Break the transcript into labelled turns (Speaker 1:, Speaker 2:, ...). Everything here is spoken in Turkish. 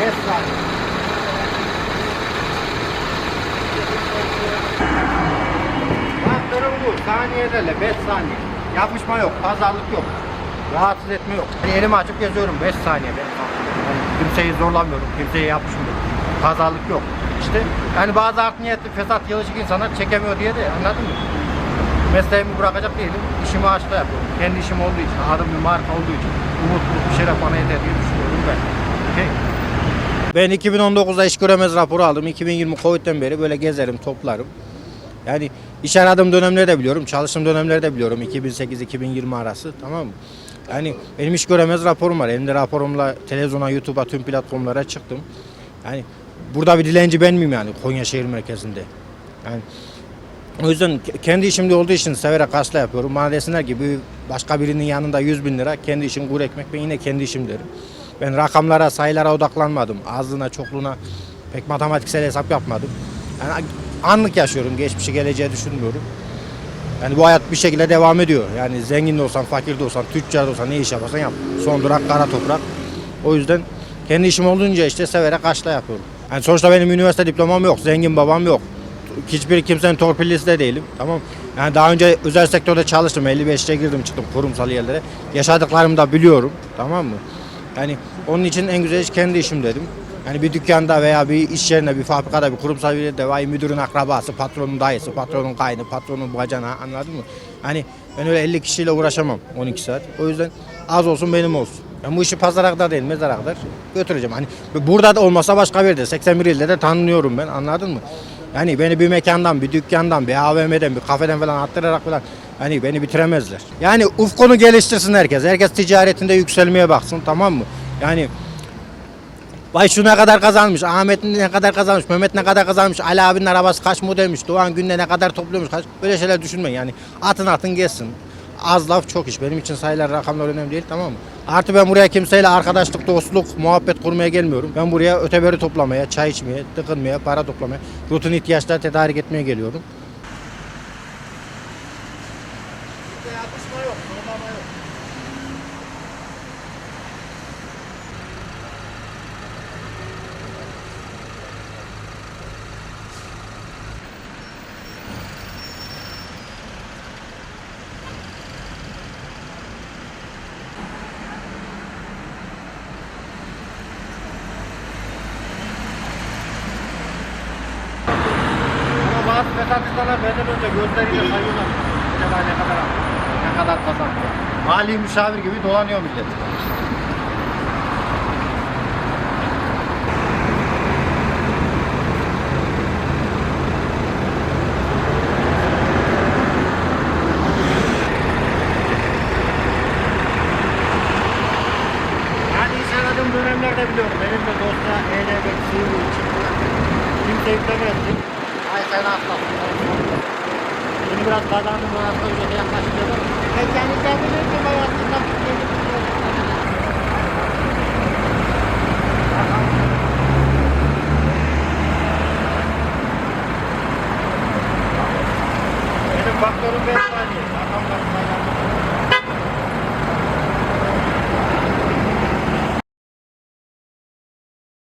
Speaker 1: left side. Baktırım bu. Saniyelerle 5 saniye. Yapışma yok. Pazarlık yok. Rahatsız etme yok. Yani elimi açıp geziyorum 5 saniye. Yani kimseyi zorlamıyorum. Kimseye yapışmıyorum. Pazarlık yok. İşte yani bazı art niyetli fesat yalışık insanlar çekemiyor diye de anladın mı? Mesleğimi bırakacak değilim. İşimi aşkla yapıyorum. Kendi işim olduğu için, adım bir marka olduğu için. Umutlu bir şeyler bana yeter diye düşünüyorum ben. Peki. Ben 2019'da iş göremez raporu aldım. 2020 Covid'den beri böyle gezerim, toplarım. Yani iş aradığım dönemleri de biliyorum, çalıştığım dönemleri de biliyorum. 2008-2020 arası tamam mı? Yani benim iş göremez raporum var. Elimde raporumla televizyona, YouTube'a, tüm platformlara çıktım. Yani burada bir dilenci ben miyim yani Konya şehir merkezinde? Yani o yüzden ke- kendi işimde olduğu için severek kasla yapıyorum. Bana desinler ki başka birinin yanında 100 bin lira kendi işin kur ekmek ben yine kendi işim derim. Ben rakamlara, sayılara odaklanmadım. Azlığına, çokluğuna pek matematiksel hesap yapmadım. Yani anlık yaşıyorum. Geçmişi, geleceği düşünmüyorum. Yani bu hayat bir şekilde devam ediyor. Yani zengin de olsan, fakir de olsan, tüccar da olsan ne iş yaparsan yap. Son durak kara toprak. O yüzden kendi işim olunca işte severek kaçta yapıyorum. Yani sonuçta benim üniversite diplomam yok. Zengin babam yok. Hiçbir kimsenin torpillisi de değilim. Tamam. Yani daha önce özel sektörde çalıştım. 55'te girdim çıktım kurumsal yerlere. Yaşadıklarımı da biliyorum. Tamam mı? Yani onun için en güzel iş kendi işim dedim. Yani bir dükkanda veya bir iş yerinde, bir fabrikada, bir kurumsal bir yerde vay müdürün akrabası, patronun dayısı, patronun kaynı, patronun bacana anladın mı? Hani ben öyle 50 kişiyle uğraşamam 12 saat. O yüzden az olsun benim olsun. Ben bu işi pazara kadar değil, mezara kadar götüreceğim. Hani burada da olmasa başka bir yerde, 81 ilde de tanınıyorum ben anladın mı? Yani beni bir mekandan, bir dükkandan, bir AVM'den, bir kafeden falan attırarak falan hani beni bitiremezler. Yani ufkunu geliştirsin herkes. Herkes ticaretinde yükselmeye baksın tamam mı? Yani Vay şu ne kadar kazanmış, Ahmet ne kadar kazanmış, Mehmet ne kadar kazanmış, Ali abinin arabası kaç modelmiş, Doğan Günde ne kadar topluyormuş, kaç, böyle şeyler düşünmeyin yani. Atın atın geçsin. Az laf çok iş. Benim için sayılar, rakamlar önemli değil tamam mı? Artı ben buraya kimseyle arkadaşlık, dostluk, muhabbet kurmaya gelmiyorum. Ben buraya öteberi toplamaya, çay içmeye, tıkınmaya, para toplamaya, rutin ihtiyaçları tedarik etmeye geliyorum. Ama bazı fesat insanlar benden önce gözleriyle sayıyorlar. Acaba ne kadar aldı, ne kadar kazandı. Mali müşavir gibi dolanıyor millet. Dönemlerde biliyorum. Benim de dostlar ELB, CV çıktı. Kimse yüklemedim. Ay sen hastasın. Şimdi biraz kazandım bana sonra yaklaşınca